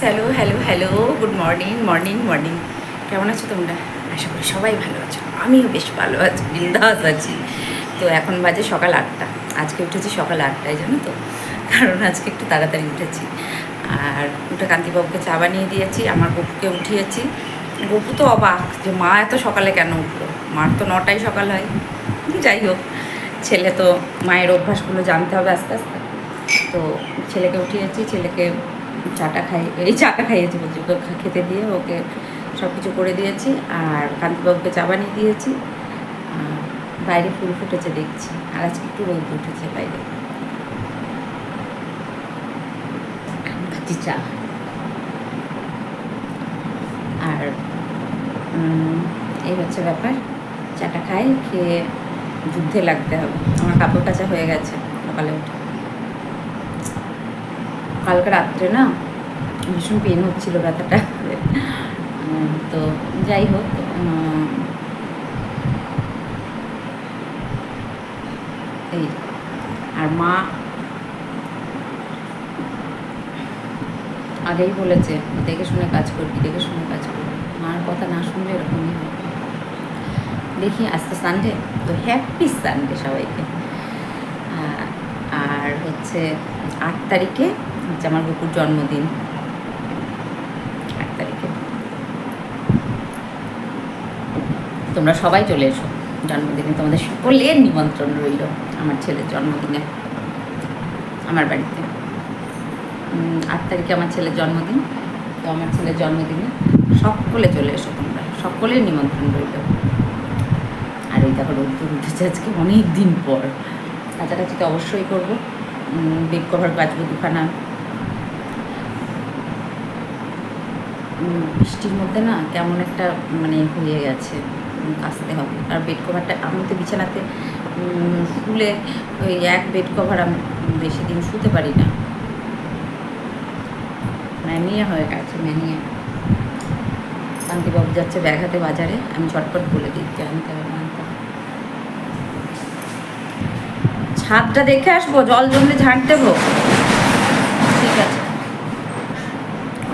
Hello hello hello good morning morning morning কেমন আছো তোমরা? আশা করি সবাই ভালো আছো। আমিও বেশ ভালো আছি, বিন্দাস আছি। তো এখন বাজে সকাল আটটা। আজকে উঠেছি সকাল আটটায়, জানো তো? কারণ আজকে একটু তাড়াতাড়ি উঠেছি। আর উঠে কান্তিবাবুকে চা বানিয়ে দিয়েছি, আমার গপুকে উঠিয়েছি। গপু তো অবাক যে মা এত সকালে কেন উঠল? মার তো নটায় সকাল হয়। যাই হোক, ছেলে তো মায়ের অভ্যাসগুলো জানতে হবে আস্তে আস্তে। তো ছেলেকে উঠিয়েছি, ছেলেকে চাটা খাই, এই চাটা খাইয়েছি বলছি খেতে দিয়ে ওকে সব কিছু করে দিয়েছি আর কান্তিবাবুকে চা বানিয়ে দিয়েছি। আর বাইরে ফুল ফুটেছে দেখছি, আর আজকে একটু রোদ উঠেছে বাইরে। চা। আর এই হচ্ছে ব্যাপার, চাটা খাই, খেয়ে যুদ্ধে লাগতে হবে। আমার কাপড় কাচা হয়ে গেছে, সকালে উঠে। কালকে রাত্রে না ভীষণ পেন হচ্ছিল ব্যথাটা। তো যাই হোক এই, আর মা আগেই বলেছে, দেখে শুনে কাজ করবি, দেখে শুনে কাজ করবি। মার কথা না শুনলে এরকমই হয়। দেখি আজকে সানডে তো হ্যাপি সানডে সবাইকে। আর হচ্ছে আট তারিখে হচ্ছে আমার বুকুর জন্মদিন। আট তারিখে। তোমরা সবাই চলে এসো। জন্মদিনে তোমাদের সকলের নিমন্ত্রণ রইল আমার ছেলের জন্মদিনে, আমার বাড়িতে। আট তারিখে আমার ছেলের জন্মদিন। তো আমার ছেলের জন্মদিনে সকলে চলে এসো তোমরা। সকলের নিমন্ত্রণ রইল। আর এই দেখো রোদ্দুর উঠেছে আজকে অনেক দিন পর। কাছাকাছি তো অবশ্যই করব। বেড কভার কাচবো দুখানা। বৃষ্টির মধ্যে না কেমন একটা মানে হয়ে গেছে কাচতে হবে। আর বেড কভারটা আমি তো বিছানাতে শুলে ওই এক বেড কভার আমি বেশি দিন শুতে পারি না। ম্যানিয়া হয়ে গেছে, ম্যানিয়া। কান্তিবাবু যাচ্ছে ব্যাঘাতে বাজারে, আমি ঝটপট বলে দিই হবে আনতে হবে। ছাদটা দেখে আসব, জল জমলে ঝাঁট দেবো ঠিক আছে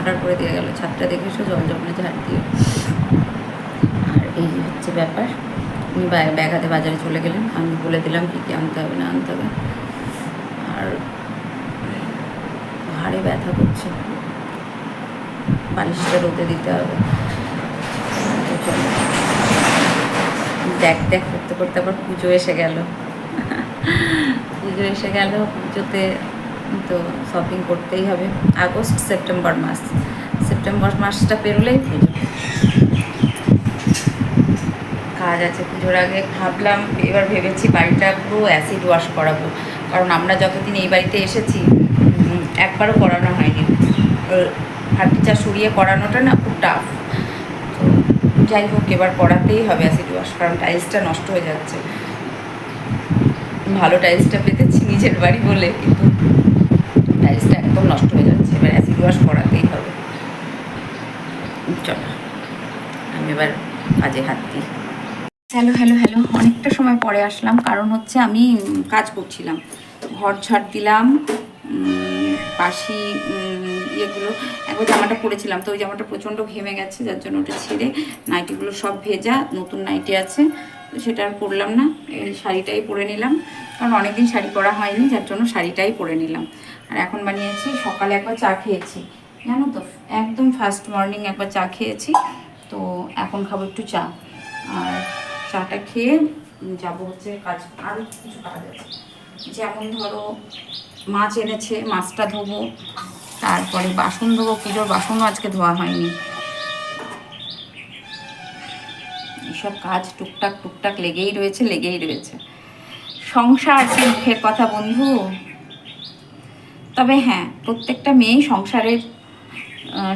অর্ডার করে দিয়ে গেল। ছাদটা দেখে এসো, জল ঝাঁট দিয়ে। আর এই হচ্ছে ব্যাপার। উনি ব্যা- ব্যাঘাতে বাজারে চলে গেলেন। আমি বলে দিলাম কী কী আনতে হবে, না আনতে হবে। আর ঘাড়ে ব্যথা করছে। বালিশটা রোদে দিতে হবে। দেখ দেখ, করতে করতে আবার পুজো এসে গেল। পুজো এসে গেল, পুজোতে তো শপিং করতেই হবে। আগস্ট, সেপ্টেম্বর মাস। সেপ্টেম্বর মাসটা পেরোলেই পুজো। কাজ আছে পুজোর আগে। ভাবলাম, এবার ভেবেছি বাড়িটা পুরো অ্যাসিড ওয়াশ করাবো। কারণ আমরা যতদিন এই বাড়িতে এসেছি একবারও করানো হয়নি। ফার্নিচার সরিয়ে করানোটা না খুব টাফ তো যাই হোক, এবার করাতেই হবে অ্যাসিড ওয়াশ কারণ টাইলসটা নষ্ট হয়ে যাচ্ছে। ভালো টাইলসটা পেতেছি নিজের বাড়ি বলে, কিন্তু টাইলসটা একদম নষ্ট হয়ে যাচ্ছে। এবার অ্যাসিড ওয়াশ করাতেই হবে। চলো, আমি এবার কাজে হাত দিই। হ্যালো হ্যালো হ্যালো অনেকটা সময় পরে আসলাম, কারণ হচ্ছে আমি কাজ করছিলাম। ঘর ঝাড় দিলাম পাশি ইয়েগুলো, একবার জামাটা পরেছিলাম, তো ওই জামাটা প্রচণ্ড ঘেমে গেছে, যার জন্য ওটা ছেড়ে নাইটিগুলো সব ভেজা, নতুন নাইটি আছে, তো সেটা আর পরলাম না। এই শাড়িটাই পরে নিলাম, কারণ অনেকদিন শাড়ি পরা হয়নি, যার জন্য শাড়িটাই পরে নিলাম। আর এখন বানিয়েছি, সকালে একবার চা খেয়েছি। জানো তো, একদম ফার্স্ট মর্নিং একবার চা খেয়েছি, তো এখন খাব একটু চা। আর চাটা খেয়ে যাব হচ্ছে কাজ আরও কিছু কাজ আছে। যেমন ধরো, মাছ এনেছে, মাছটা ধোবো, তারপরে বাসন ধোবো, পুজোর বাসনও আজকে ধোয়া হয়নি। এসব কাজ টুকটাক টুকটাক লেগেই রয়েছে লেগেই রয়েছে। সংসার মুখের কথা বন্ধু। তবে হ্যাঁ প্রত্যেকটা মেয়েই সংসারের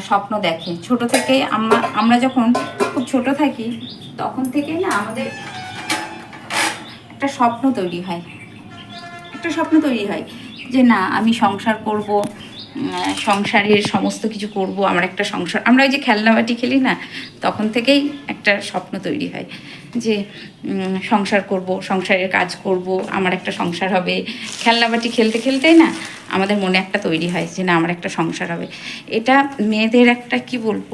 স্বপ্ন দেখে। ছোট থেকেই আমরা আমরা যখন খুব ছোট থাকি, তখন থেকেই না আমাদের একটা স্বপ্ন তৈরি হয়। একটা স্বপ্ন তৈরি হয় যে না, আমি সংসার করব সংসারের সমস্ত কিছু করব, আমার একটা সংসার। আমরা ওই যে খেলনাবাটি খেলি না, তখন থেকেই একটা স্বপ্ন তৈরি হয় যে সংসার করব, সংসারের কাজ করব, আমার একটা সংসার হবে। খেলনাবাটি খেলতে খেলতেই না আমাদের মনে একটা তৈরি হয় যে না, আমার একটা সংসার হবে। এটা মেয়েদের একটা কি বলব?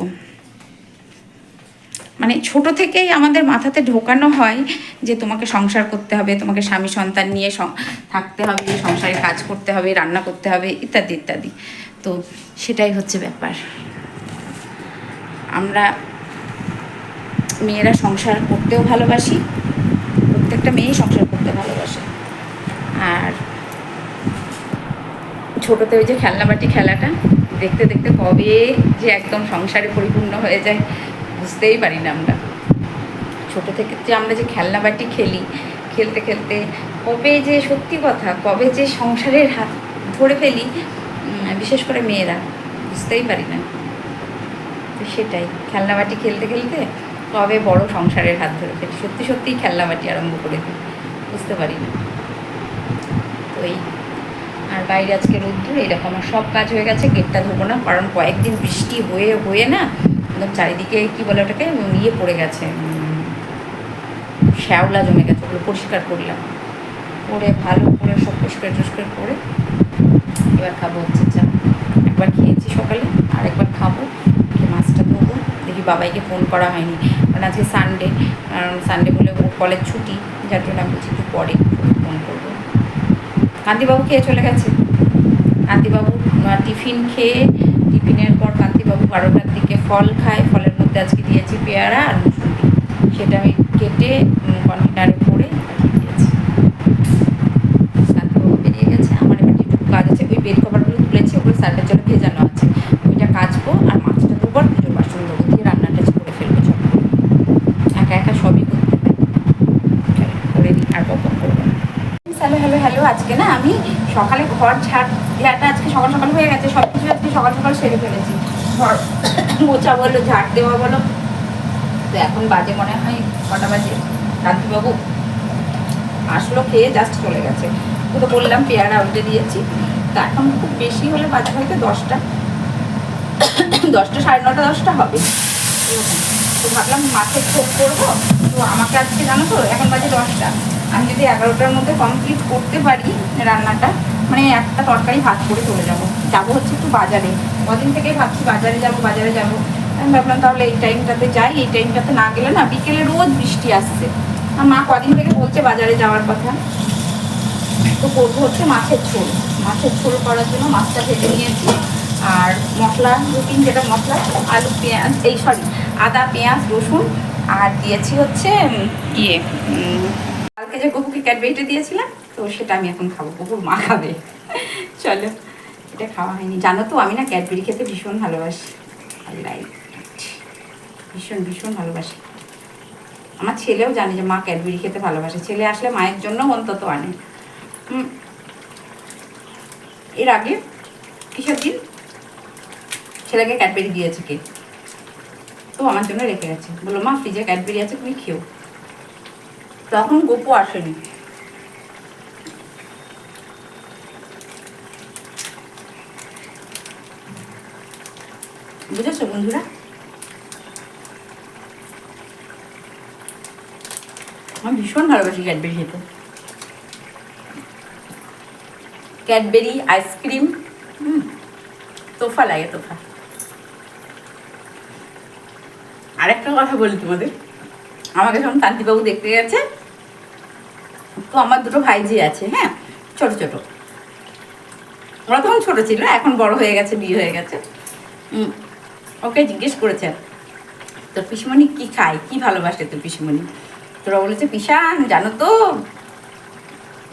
মানে ছোট থেকেই আমাদের মাথাতে ঢোকানো হয় যে তোমাকে সংসার করতে হবে, তোমাকে স্বামী সন্তান নিয়ে থাকতে হবে, সংসারে কাজ করতে হবে, রান্না করতে হবে, ইত্যাদি ইত্যাদি। তো সেটাই হচ্ছে ব্যাপার। আমরা মেয়েরা সংসার করতেও ভালোবাসি, প্রত্যেকটা মেয়েই সংসার করতে ভালোবাসে আর ছোটোতে ওই যে খেলনাবাটি খেলাটা, দেখতে দেখতে কবে যে একদম সংসারে পরিপূর্ণ হয়ে যায়, বুঝতেই পারি না আমরা। ছোটো থেকে যে আমরা যে খেলনাবাটি খেলি, খেলতে খেলতে কবে যে সত্যি কথা, কবে যে সংসারের হাত ধরে ফেলি বিশেষ করে মেয়েরা, বুঝতেই পারি না। তো সেটাই খেলনাবাটি খেলতে খেলতে কবে বড় সংসারের হাত ধরে ফেলি। সত্যি সত্যিই খেলনাবাটি আরম্ভ করে দিই বুঝতে পারি না। তো এই আর বাইরে আজকে রোদ্দুর এরকম আমার সব কাজ হয়ে গেছে, গেটটা ধোবো না, কারণ কয়েকদিন বৃষ্টি হয়ে হয়ে না একদম চারিদিকে কি বলে ওটাকে ইয়ে পড়ে গেছে শ্যাওলা জমে গেছে, ওগুলো পরিষ্কার করলাম। করে ভালো করে সব পরিষ্কার টরিষ্কার করে এবার খাব হচ্ছে চা। একবার খেয়েছি সকালে, আর একবার খাব মাছটা ধোবো, দেখি বাবাইকে ফোন করা হয়নি। কারণ আজকে সানডে সানডে বলে ওর কলেজ ছুটি, যার জন্য আমি বলছি একটু পরে ফোন করব। কান্তিবাবু খেয়ে চলে গেছে। কান্তিবাবু টিফিন খেয়ে, টিফিনের পর কান্তিবাবু বারোটার দিকে ফল খায়। ফলের মধ্যে আজকে দিয়েছি পেয়ারা আর মুসুরি সেটা আমি কেটে কন্টেনারে করে দিয়েছি। কান্তিবাবু বেরিয়ে গেছে। আমার এবার একটু কাজ আছে। ওই বেড কভারগুলো তুলেছি। ওগুলো সার্ভের জন্য ভেজানো আছে ওইটা কাচবো আর মাছটা ধোবো আর পুজোর বাসন ধোবো দিয়ে রান্নাটা করে ফেলব ছোট একা একা সবই করতে হয় চলো, করে নিই আর বকবক করব না হ্যালো হ্যালো হ্যালো আজকে না, আমি সকালে ঘর ঝাড় দেওয়াটা আজকে সকাল সকাল হয়ে গেছে সব কিছু আজকে সকাল সকাল সেরে ফেলেছি। ঘর মোচা বলো, ঝাড় দেওয়া বলো। তো এখন বাজে মনে হয় কটা বাজে? কান্তিবাবু আসলো, খেয়ে জাস্ট চলে গেছে। ও তো বললাম, পেয়ারা উল্টে দিয়েছি। তা এখন খুব বেশি হলে বাজে হয়তো দশটা। দশটা সাড়ে নটা, দশটা হবে। তো ভাবলাম মাছের ঝোল করব। তো আমাকে আজকে জানো তো, এখন বাজে দশটা। আমি যদি এগারোটার মধ্যে কমপ্লিট করতে পারি রান্নাটা মানে একটা তরকারি ভাত করে চলে যাব। যাব হচ্ছে একটু বাজারে। কদিন থেকেই ভাবছি বাজারে যাব বাজারে যাব। আমি ভাবলাম তাহলে এই টাইমটাতে যাই। এই টাইমটাতে না গেলে না বিকেলে রোজ বৃষ্টি আসছে। আর মা কদিন থেকে বলছে বাজারে যাওয়ার কথা। তো করব হচ্ছে মাছের ঝোল। মাছের ঝোল করার জন্য মাছটা ভেজে নিয়েছি। আর মশলা রুটিন যেটা মশলা, আলু, পেঁয়াজ, এই সরি, আদা, পেঁয়াজ, রসুন, আর দিয়েছি হচ্ছে ইয়ে কালকে যে গপুকে ক্যাডবেরিটা দিয়েছিলাম, তো সেটা আমি এখন খাব। গপুর মা খাবে। চলো, এটা খাওয়া হয়নি। জানো তো, আমি না ক্যাডবেরি খেতে ভীষণ ভালোবাসি। ভীষণ ভীষণ ভালোবাসি। আমার ছেলেও জানে যে মা ক্যাডবেরি খেতে ভালোবাসে। ছেলে আসলে মায়ের জন্য অন্তত আনে। এর আগে কিসের দিন? ছেলেকে ক্যাডবেরি দিয়েছে কে? তো আমার জন্য রেখে গেছে। বলল, মা ফ্রিজে ক্যাডবেরি আছে, তুমি খেও। তখন গোপু আসেনি। বুঝেছ বন্ধুরা? আমি ভীষণ ভালোবাসি ক্যাডবেরি খেতে। ক্যাডবেরি, আইসক্রিম তোফা লাগে, তোফা। আরেকটা কথা বলি তোমাদের। আমাকে যখন কান্তিবাবু দেখতে গেছে তো আমার দুটো ভাইজি আছে হ্যাঁ? ছোট ছোট। ওরা তখন ছোট ছিল, এখন বড় হয়ে গেছে, বিয়ে হয়ে গেছে। ওকে জিজ্ঞেস করেছে তোর পিসিমণি কি খায়? কি ভালোবাসে তোর পিসিমণি? তোরা বলেছে পিসান জানো তো,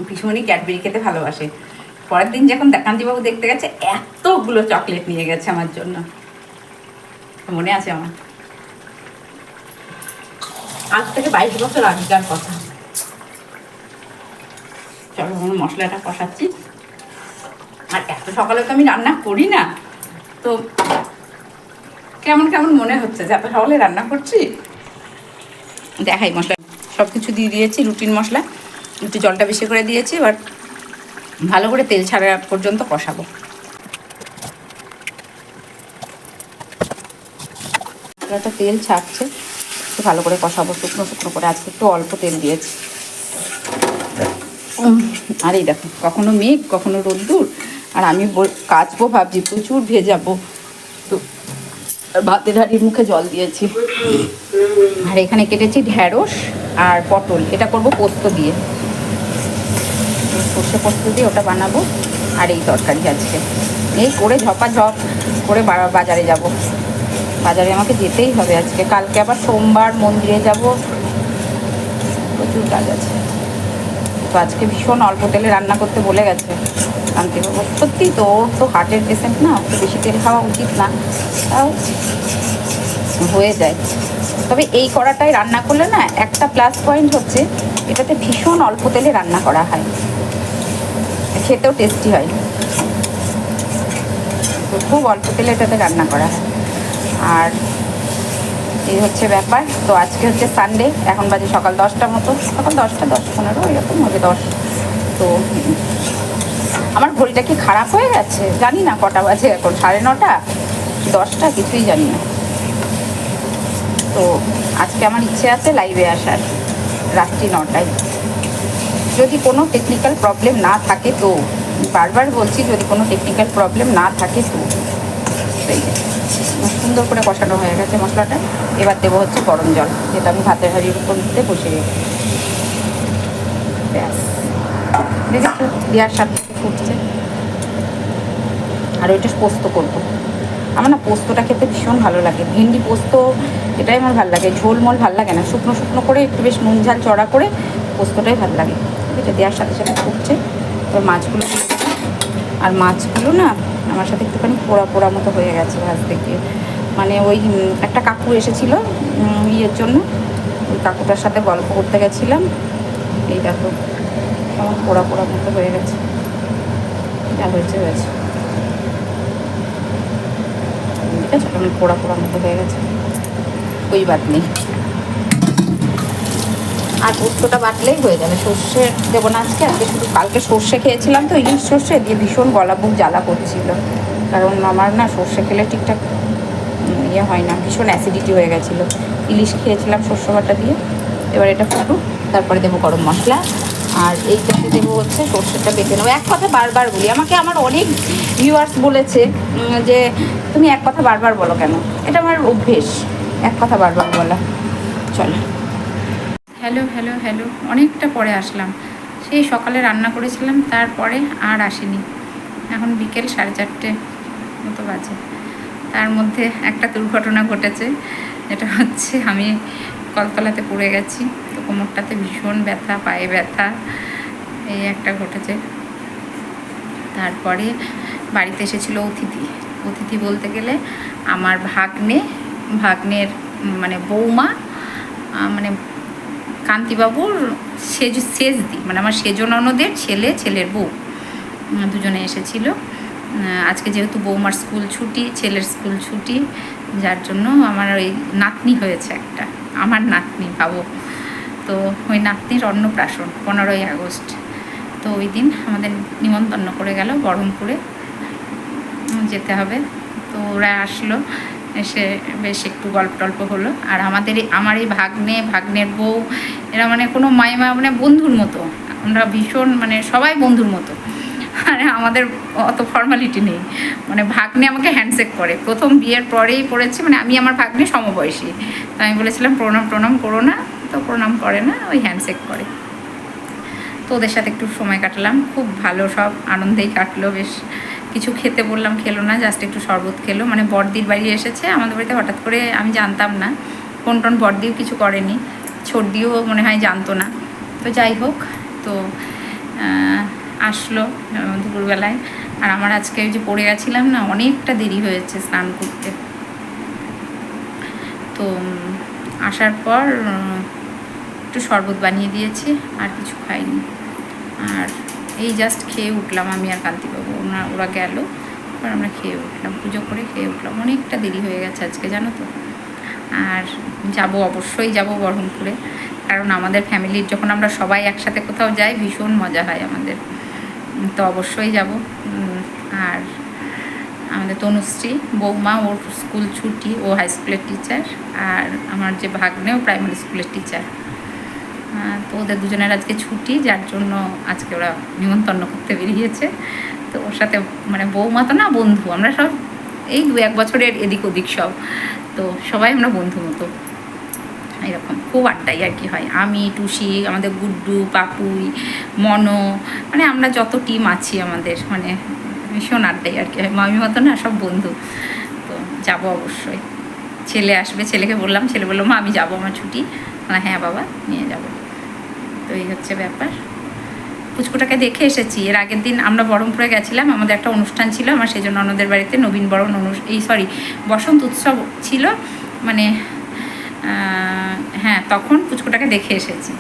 পিসিমণি ক্যাডবেরি খেতে ভালোবাসে। পরের দিন যখন কান্তিবাবু দেখতে গেছে, এতগুলো চকলেট নিয়ে গেছে আমার জন্য। মনে আছে আমার? আজ থেকে বাইশ বছর আগেকার কথা। আমি মশলাটা কষাচ্ছি। আর এত সকালে তো আমি রান্না করি না। তো কেমন কেমন মনে হচ্ছে যে এত সকালে রান্না করছি? দেখাই মশলা। সব কিছু দিয়ে দিয়েছি রুটিন মশলা। একটু জলটা বেশি করে দিয়েছি, এবার ভালো করে তেল ছাড়া পর্যন্ত কষাবো। একটা তেল ছাড়ছে, একটু ভালো করে কষাবো, শুকনো শুকনো করে। আজকে একটু অল্প তেল দিয়েছি। আর এই দেখো, কখনো মেঘ, কখনো রোদ্দুর, আর আমি কাচবো ভাবছি, প্রচুর ভেজাবো। তো ভাতের হাড়ির মুখে জল দিয়েছি। আর এখানে কেটেছি ঢ্যাঁড়স আর পটল। এটা করব পোস্ত দিয়ে। সর্ষে পোস্ত দিয়ে ওটা বানাবো আর এই তরকারি আজকে। এই করে ঝপা ঝপ করে বাজারে যাব। বাজারে আমাকে যেতেই হবে আজকে। কালকে আবার সোমবার মন্দিরে যাব। প্রচুর কাজ আছে। তো আজকে ভীষণ অল্প তেলে রান্না করতে বলে গেছে। শান্তিবাবু সত্যি তো ওর তো হার্টের পেশেন্ট না ওকে বেশি তেল খাওয়া উচিত না। তাও হয়ে যায়। তবে এই কড়াটায় রান্না করলে না, একটা প্লাস পয়েন্ট হচ্ছে, এটাতে ভীষণ অল্প তেলে রান্না করা হয়। খেতেও টেস্টি হয়। তো খুব অল্প তেলে এটাতে রান্না করা হয়। আর এই হচ্ছে ব্যাপার। তো আজকে হচ্ছে সানডে এখন বাজে সকাল দশটা মতো। সকাল দশটা দশ পনেরো এরকম হবে দশ। তো আমার ঘড়িটা কি খারাপ হয়ে গেছে? জানি না কটা বাজে এখন সাড়ে নটা? দশটা কিছুই জানি না। তো আজকে আমার ইচ্ছে আছে লাইভে আসার রাত্রি নটায়। যদি কোনো টেকনিক্যাল প্রবলেম না থাকে তো বারবার বলছি যদি কোনো টেকনিক্যাল প্রবলেম না থাকে তো যে, সুন্দর করে কষানো হয়ে গেছে মশলাটা। এবার দেবো হচ্ছে গরম জল, যেটা আমি ভাতের হাঁড়ির উপর দিতে বসিয়ে রেখেছি ব্যাস। দেওয়ার সাথে ফুটছে। আর ওইটা পোস্ত করব। আমার না পোস্তটা খেতে ভীষণ ভালো লাগে। ভেন্ডি পোস্ত, এটাই আমার ভালো লাগে। ঝোল মোল ভালো লাগে না। শুকনো শুকনো করে একটু বেশ নুন ঝাল চড়া করে পোস্তটাই ভালো লাগে। এটা দেওয়ার সাথে সাথে ফুটছে। এবার মাছগুলো আর মাছগুলো না আমার সাথে একটুখানি পোড়া পোড়া মতো হয়ে গেছে ভাজতে গিয়ে। মানে ওই একটা কাকু এসেছিল ইয়ের জন্য। ওই কাকুটার সাথে গল্প করতে গেছিলাম। এই দেখো, কেমন পোড়া পোড়া মতো হয়ে গেছে। যা হয়েছে হয়েছে। ঠিক আছে, কেমন পোড়া পোড়া মতো হয়ে গেছে। ওই বাদ নেই। আর পোস্তটা বাটলেই হয়ে যাবে। সর্ষে দেবো না আজকে আজকে শুধু কালকে সর্ষে খেয়েছিলাম তো, ইলিশ সর্ষে, দিয়ে ভীষণ গলা বুক জ্বালা করছিল। কারণ আমার না সর্ষে খেলে ঠিকঠাক ইয়ে হয় না, ভীষণ অ্যাসিডিটি হয়ে গেছিল। ইলিশ খেয়েছিলাম সর্ষে বাটা দিয়ে। এবার এটা ফুটুক তারপরে দেবো গরম মশলা। আর এইটাতে দেবো হচ্ছে সর্ষেটা বেটে নেব। এক কথা বারবার বলি, আমাকে আমার অনেক ভিউয়ার্স বলেছে যে তুমি এক কথা বারবার বলো কেন? এটা আমার অভ্যেস, এক কথা বারবার বলা। চলো। হ্যালো হ্যালো হ্যালো, অনেকটা পরে আসলাম। সেই সকালে রান্না করেছিলাম, তারপরে আর আসিনি। এখন বিকেল সাড়ে চারটে মতো বাজে। তার মধ্যে একটা দুর্ঘটনা ঘটেছে এটা হচ্ছে আমি কলতলাতে পড়ে গেছি, তো কোমরটাতে ভীষণ ব্যথা, পায়ে ব্যথা, এই একটা ঘটেছে। তারপরে বাড়িতে এসেছিল অতিথি। অতিথি বলতে গেলে আমার ভাগ্নে, ভাগ্নের মানে বৌমা মানে কান্তিবাবুর সেজ, সেজদি মানে আমার সেজ ননদের ছেলে, ছেলের বউ দুজনে এসেছিল। আজকে যেহেতু বৌমার স্কুল ছুটি, ছেলের স্কুল ছুটি, যার জন্য আমার ওই নাতনি হয়েছে একটা, আমার নাতনি ভাবো। তো ওই নাতনির অন্নপ্রাশন পনেরোই আগস্ট। তো ওই দিন আমাদের নিমন্ত্রণ করে গেল বহরমপুরে যেতে হবে। তো ওরা আসলো, এসে বেশ একটু গল্প টল্প হলো। আর আমাদের আমার এই ভাগ্নে, ভাগ্নের বউ, এরা মানে কোনো মাইমা মানে বন্ধুর মতো। আমরা ভীষণ মানে সবাই বন্ধুর মতো। আর আমাদের অত ফর্মালিটি নেই। মানে ভাগ্নে আমাকে হ্যান্ডশেক করে। প্রথম বিয়ের পরেই পড়েছি মানে আমি আমার ভাগ্নে সমবয়সী। তো আমি বলেছিলাম, প্রণাম প্রণাম করো না। তো প্রণাম করে না, ওই হ্যান্ডশেক করে। তো ওদের সাথে একটু সময় কাটালাম, খুব ভালো সব, আনন্দেই কাটলো, বেশ কিছু খেতে বললাম, খেলো না জাস্ট একটু শরবত খেলো। মানে বড়দির বাড়ি এসেছে, আমাদের বাড়িতে হঠাৎ করে আমি জানতাম না। ফোন টোন বড়দিও কিছু করেনি ছর্দিও মনে হয় জানতো না। তো যাই হোক, তো আসলো দুপুরবেলায়। আর আমার আজকে ওই যে পড়ে গেছিলাম না, অনেকটা দেরি হয়েছে স্নান করতে। তো আসার পর একটু শরবত বানিয়ে দিয়েছি, আর কিছু খাইনি। আর এই জাস্ট খেয়ে উঠলাম আমি আর কান্তিবাবু। ওনা, ওরা গেল, এবার আমরা খেয়ে উঠলাম, পুজো করে খেয়ে উঠলাম। অনেকটা দেরি হয়ে গেছে আজকে, জানো তো? আর যাব, অবশ্যই যাব বহরমপুরে। কারণ আমাদের ফ্যামিলির যখন আমরা সবাই একসাথে কোথাও যাই, ভীষণ মজা হয় আমাদের। তো অবশ্যই যাব। আর আমাদের তনুশ্রী বৌমা, ওর স্কুল ছুটি, ও হাই স্কুলের টিচার আর আমার যে ভাগ্নে, ও প্রাইমারি স্কুলের টিচার তো ওদের দুজনের আজকে ছুটি, যার জন্য আজকে ওরা নিমন্ত্রণ করতে বেরিয়েছে। তো ওর সাথে মানে বৌমা তো না বন্ধু, আমরা সব এই দু এক বছরের এদিক ওদিক সব। তো সবাই আমরা বন্ধু মতো। এরকম। খুব আড্ডাই আর কি হয়। আমি, টুসি, আমাদের গুড্ডু, পাপুই, মনো মানে আমরা যত টিম আছি আমাদের মানে ভীষণ আড্ডাই আর কি হয়। মামি মতো না, সব বন্ধু। তো যাব অবশ্যই। ছেলে আসবে, ছেলেকে বললাম, ছেলে বলল, মা, আমি যাব আমার ছুটি। হ্যাঁ বাবা, নিয়ে যাব। তো এই হচ্ছে ব্যাপার। পুচকুটাকে দেখে এসেছি। এর আগের দিন আমরা বহরমপুরে গেছিলাম, আমাদের একটা অনুষ্ঠান ছিল, আমার সেই জন্য অন্যদের বাড়িতে নবীন বরণ অনু এই সরি বসন্ত উৎসব ছিল। মানে হ্যাঁ তখন পুচকুটাকে দেখে এসেছি।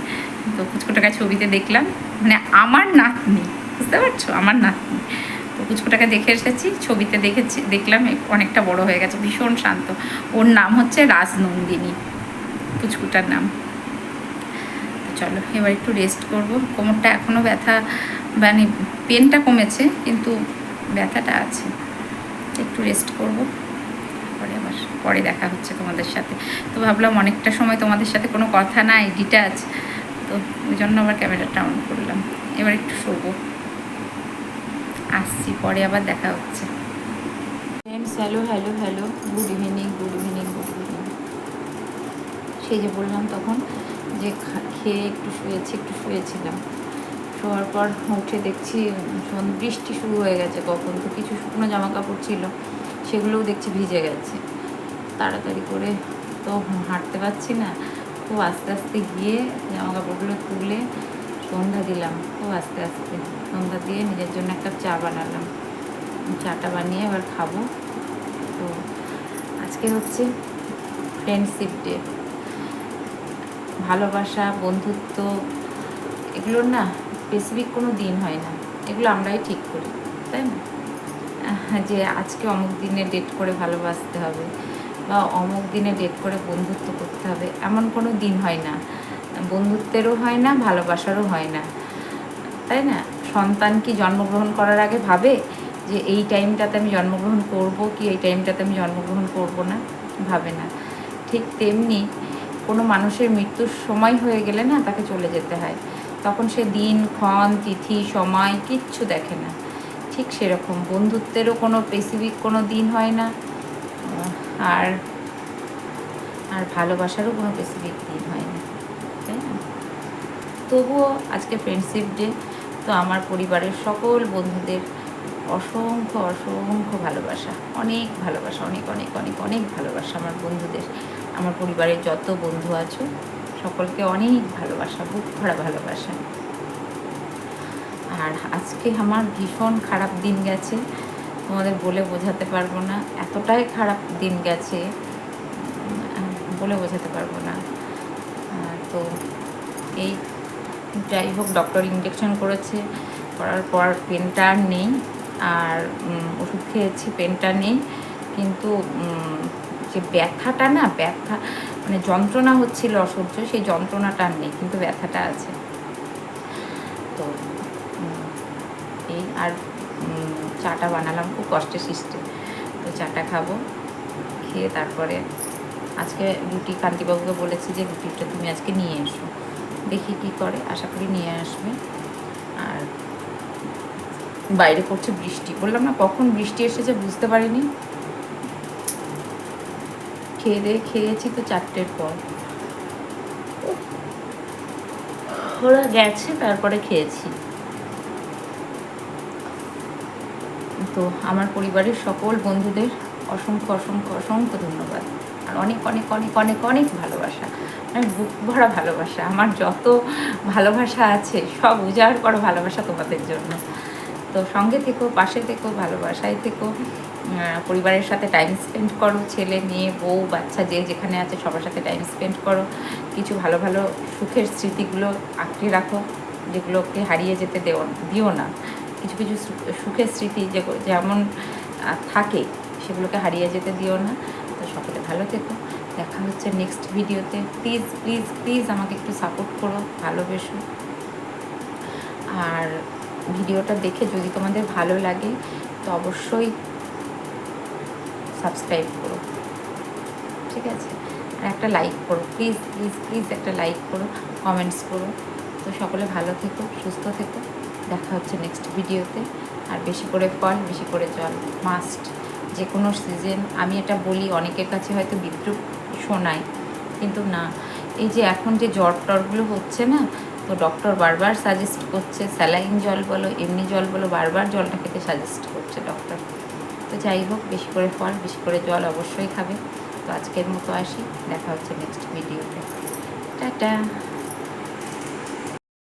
তো পুচকুটাকে ছবিতে দেখলাম। মানে আমার নাতনি, বুঝতে পারছ? আমার নাতনি। তো পুচকুটাকে দেখে এসেছি, ছবিতে দেখেছি, দেখলাম অনেকটা বড় হয়ে গেছে, ভীষণ শান্ত। ওর নাম হচ্ছে রাজনন্দিনী, পুচকুটার নাম। চলো, এবার একটু রেস্ট করব। কোমরটা এখনও ব্যথা মানে পেনটা কমেছে, কিন্তু ব্যথাটা আছে। একটু রেস্ট করব। পরে দেখা হচ্ছে তোমাদের সাথে। তো ভাবলাম অনেকটা সময় তোমাদের সাথে কোনো কথা নাই ডিটাচ তো ওই জন্য আবার ক্যামেরাটা অন করলাম। এবার একটু শোবো। আসছি, পরে আবার দেখা হচ্ছে। Friends hello hello hello good evening good evening good evening সেই যে বললাম তখন যে খেয়ে একটু শুয়েছি, একটু শুয়েছিলাম। শোয়ার পর উঠে দেখছি বৃষ্টি শুরু হয়ে গেছে কখন, তো কিছু শুকনো জামা কাপড় ছিল, সেগুলোও দেখছি ভিজে গেছে। তাড়াতাড়ি করে তো হাঁটতে পারছি না। খুব আস্তে আস্তে গিয়ে জামা কাপড়গুলো তুলে সন্ধ্যা দিলাম। খুব আস্তে আস্তে সন্ধ্যা দিয়ে নিজের জন্য একটা চা বানালাম। চাটা বানিয়ে এবার খাব। তো আজকে হচ্ছে ফ্রেন্ডশিপ ডে ভালোবাসা, বন্ধুত্ব এগুলোর না স্পেসিফিক কোনো দিন হয় না। এগুলো আমরাই ঠিক করি, তাই না? যে আজকে অমুক দিনে ডেট করে ভালোবাসতে হবে। অমুক দিনে ডেট করে বন্ধুত্ব করতে হবে, এমন কোনো দিন হয় না। বন্ধুত্বেরও হয় না, ভালোবাসারও হয় না। তাই না? সন্তান কি জন্মগ্রহণ করার আগে ভাবে যে এই টাইমটাতে আমি জন্মগ্রহণ করব কি এই টাইমটাতে আমি জন্মগ্রহণ করব না? ভাবে না। ঠিক তেমনি কোনো মানুষের মৃত্যুর সময় হয়ে গেলে না তাকে চলে যেতে হয়। তখন সে দিন, ক্ষণ, তিথি, সময় কিচ্ছু দেখে না। ঠিক সেরকম। বন্ধুত্বেরও কোনো স্পেসিফিক কোনো দিন হয় না। আর আর ভালোবাসারও কোনো স্পেসিফিক দিন হয় না তাই না? তবুও আজকে ফ্রেন্ডশিপ ডে তো আমার পরিবারের সকল বন্ধুদের অসংখ্য অসংখ্য ভালোবাসা, অনেক ভালোবাসা, অনেক অনেক অনেক অনেক ভালোবাসা আমার বন্ধুদের। আমার পরিবারের যত বন্ধু আছো, সকলকে অনেক ভালোবাসা, বুক ভরা ভালোবাসা। আর আজকে আমার ভীষণ খারাপ দিন গেছে। তোমাদের বলে বোঝাতে পারব না। এতটাই খারাপ দিন গেছে, বলে বোঝাতে পারব না। তো এই যাই হোক ডক্টর ইঞ্জেকশন করেছে, করার পর পেনটা আর নেই, আর ওষুধ খেয়েছি, পেনটা নেই। কিন্তু যে ব্যথাটা না, ব্যথা মানে যন্ত্রণা হচ্ছিল অসহ্য, সেই যন্ত্রণাটা নেই, কিন্তু ব্যথাটা আছে। তো এই আর চাটা বানালাম, খুব কষ্টে সৃষ্টে তো চাটা খাব, খেয়ে তারপরে আজকে রুটি কান্তিবাবুকে বলেছি যে, রুটিটা তুমি আজকে নিয়ে এসো। দেখি কি করে, আশা করি নিয়ে আসবে। আর বাইরে পড়ছে বৃষ্টি। বললাম, না, কখন বৃষ্টি এসেছে বুঝতে পারিনি। খেয়ে দিয়ে খেয়েছি তো চারটের পর। ওরা গেছে, তারপরে খেয়েছি। তো আমার পরিবারের সকল বন্ধুদের অসংখ্য অসংখ্য অসংখ্য ধন্যবাদ। আর অনেক অনেক অনেক অনেক অনেক ভালোবাসা। মানে বুক ভরা ভালোবাসা। আমার যত ভালোবাসা আছে, সব উজাড় করো ভালোবাসা তোমাদের জন্য। তো সঙ্গে থেকো, পাশে থেকো, ভালোবাসায় থেকো। পরিবারের সাথে টাইম স্পেন্ড করো, ছেলে, মেয়ে, বউ, বাচ্চা, যে যেখানে আছে, সবার সাথে টাইম স্পেন্ড করো। কিছু ভালো ভালো সুখের স্মৃতিগুলো আঁকড়ে রাখো, যেগুলোকে হারিয়ে যেতে দেও, দিও না। কিছু কিছু সুখের স্মৃতি যে যেমন থাকে, সেগুলোকে হারিয়ে যেতে দিও না। তো সকলে ভালো থেকো। দেখা হচ্ছে নেক্সট ভিডিওতে। প্লিজ প্লিজ প্লিজ আমাকে একটু সাপোর্ট করো, ভালোবেসো। আর ভিডিওটা দেখে যদি তোমাদের ভালো লাগে, তো অবশ্যই সাবস্ক্রাইব করো। ঠিক আছে? আর একটা লাইক করো। প্লিজ প্লিজ প্লিজ একটা লাইক করো কমেন্টস করো। তো সকলে ভালো থেকো, সুস্থ থেকো। দেখা হচ্ছে নেক্সট ভিডিওতে আর বেশি করে ফল বেশি করে জল মাস্ট যে কোনো সিজন আমি এটা বলি, অনেকের কাছে হয়তো বিদ্রুপ শোনায়, কিন্তু না। এই যে এখন যে জ্বর টরগুলো হচ্ছে না, তো ডক্টর বারবার সাজেস্ট করছে স্যালাইন জল বলো, এমনি জল বলো, বারবার জলটা খেতে সাজেস্ট করছে ডক্টর তো যাই হোক, বেশি করে ফল বেশি করে জল অবশ্যই খাবে। তো আজকের মতো আসি, দেখা হচ্ছে নেক্সট ভিডিওতে টাটা!